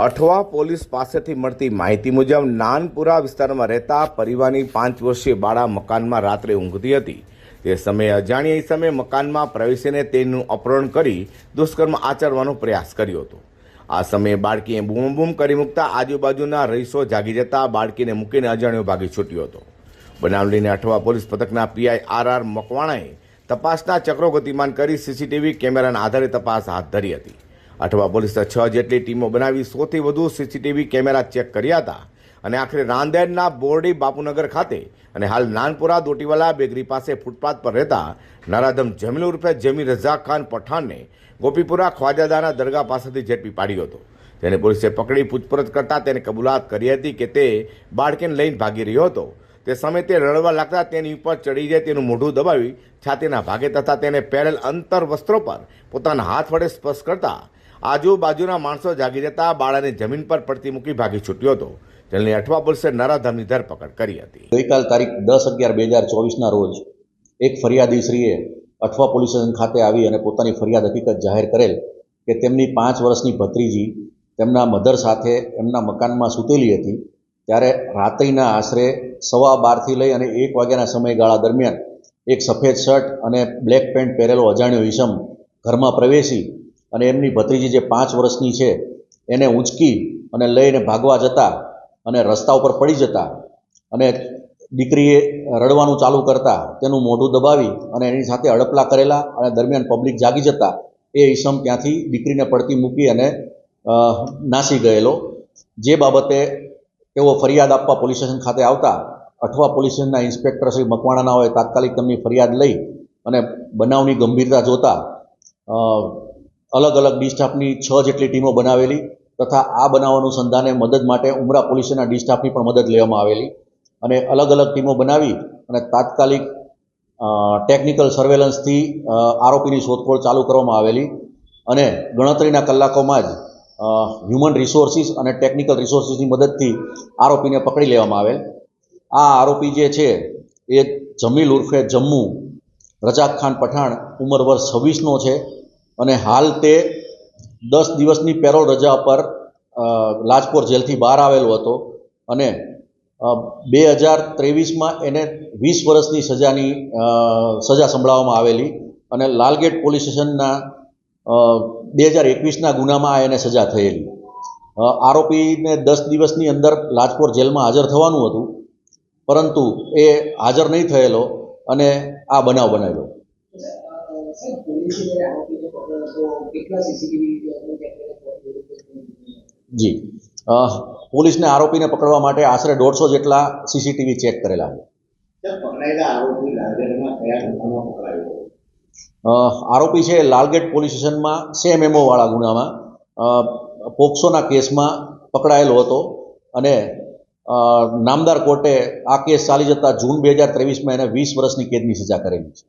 Athwa police પાસેથી મળતી માહિતી મુજબ નાનપુરા વિસ્તારમાં રહેતા પરિવારની પાંચ વર્ષીય બાળા મકાનમાં રાત્રે ઊંઘતી હતી. તે સમયે અજાણ્યા ઇસમે મકાનમાં પ્રવેશીને તેનું અપહરણ કરી દુષ્કર્મ આચરવાનો પ્રયાસ કર્યો હતો. આ સમયે બાળકીએ બૂમ બૂમ કરી મૂકતા આજુબાજુના રહીશો જાગી જતા બાળકીને મૂકીને અજાણ્યો ભાગી છૂટ્યો હતો. બનાવ લઈને અઠવા પોલીસ પથકના પીઆઈ આર આર મકવાણાએ તપાસના ચક્રો ગતિમાન કરી સીસીટીવી કેમેરાના આધારે તપાસ હાથ ધરી હતી. અઠવા પોલીસે છ જેટલી ટીમો બનાવી સોથી વધુ સીસીટીવી કેમેરા ચેક કર્યા હતા. અને આખરે રાંદેરના બોરડી બાપુનગર ખાતે અને હાલ નાનપુરા દોટીવાલા બેગરી પાસે ફૂટપાથ પર રહેતા નરાધમ જમીલ ઉર્ફે જમી રઝાક ખાન પઠાણને ગોપીપુરા ખ્વાજાદાના દરગાહ પાસેથી ઝડપી પાડ્યો હતો. તેને પોલીસે પકડી પૂછપરછ કરતા તેને કબૂલાત કરી હતી કે તે બાળકીને લઈને ભાગી રહ્યો હતો. તે સમયે તે રડવા લાગતા તેની ઉપર ચડી જાય તેનું મોઢું દબાવી છાતીના ભાગે તથા તેને પહેરેલ અંતર વસ્ત્રો પર પોતાના હાથ વડે સ્પર્શ કરતા આજુબાજુના માણસો જાગી જતા બાળાને જમીન પર પડતી મૂકી ભાગી છૂટ્યો હતો. જેની અઠવા પોલીસે નરાધામની ધરપકડ કરી હતી. ગઈકાલ તારીખ દસ અગિયાર બે હજાર ચોવીસના રોજ એક ફરિયાદીશ્રીએ અઠવા પોલીસ સ્ટેશન ખાતે આવી અને પોતાની ફરિયાદ હકીકત જાહેર કરેલ કે તેમની પાંચ વર્ષની ભત્રીજી તેમના મધર સાથે એમના મકાનમાં સૂતેલી હતી. ત્યારે રાત્રિના આશરે સવા બારથી લઈ અને એક વાગ્યાના સમયગાળા દરમિયાન એક સફેદ શર્ટ અને બ્લેક પેન્ટ પહેરેલો અજાણ્યો ઈસમ ઘરમાં પ્રવેશી અને એમની ભત્રીજી જે પાંચ વર્ષની છે, એને ઊંચકી અને લઈને ભાગવા જતા અને રસ્તા ઉપર પડી જતા અને દીકરીએ રડવાનું ચાલુ કરતા, તેનું મોઢું દબાવી અને એની સાથે અડપલા કરેલા અને દરમિયાન પબ્લિક જાગી જતા, એ ઈસમ ત્યાંથી દીકરીને પડતી મૂકી અને નાસી ગયેલો. જે બાબતે તેઓ ફરિયાદ આપવા પોલીસ સ્ટેશન ખાતે આવતા, અઠવા પોલીસ સ્ટેશનના ઇન્સ્પેક્ટર શ્રી મકવાણાના હોય તાત્કાલિક તેમની ફરિયાદ લઈ અને બનાવની ગંભીરતા જોતા અલગ અલગ ડીસ્ટાફની છ જેટલી ટીમો બનાવેલી તથા આ બનાવ અનુસંધાને મદદ માટે ઉમરા પોલીસના ડીસ્ટાફની પણ મદદ લેવામાં આવેલી અને અલગ અલગ ટીમો બનાવી અને તાત્કાલિક ટેકનિકલ સર્વેલન્સથી આરોપીની શોધખોળ ચાલુ કરવામાં આવેલી અને ગણતરીના કલાકોમાં જ હ્યુમન રિસોર્સિસ અને ટેકનિકલ રિસોર્સિસની મદદથી આરોપીને પકડી લેવામાં આવેલ. આ આરોપી જે છે એ જમીલ ઉર્ફે જમ્મુ રજાક ખાન પઠાણ ઉંમર વર્ષ છવ્વીસનો છે. અને હાલ તે દસ દિવસની પેરોલ રજા પર લાજપોર જેલથી બહાર આવેલો હતો અને બે હજાર ત્રેવીસમાં એને વીસ વર્ષની સજાની સજા સંભળાવવામાં આવેલી અને લાલગેટ પોલીસ સ્ટેશનના બે હજાર એકવીસના ગુનામાં એને સજા થયેલી. આરોપીને દસ દિવસની અંદર લાજપોર જેલમાં હાજર થવાનું હતું, પરંતુ એ હાજર નહીં થયેલો અને આ બનાવ બનેલો. જી. પોલીસને આરોપીને પકડવા માટે આશરે દોઢસો જેટલા સીસીટીવી ચેક કરેલા છે આરોપી છે લાલગેટ પોલીસ સ્ટેશનમાં સેમ એમઓ વાળા ગુનામાં. પોક્સોના કેસમાં પકડાયેલો હતો અને નામદાર કોર્ટે આ કેસ ચાલી જતા જૂન બે હજાર ત્રેવીસમાં એને વીસ વર્ષની કેદની સજા કરેલી છે.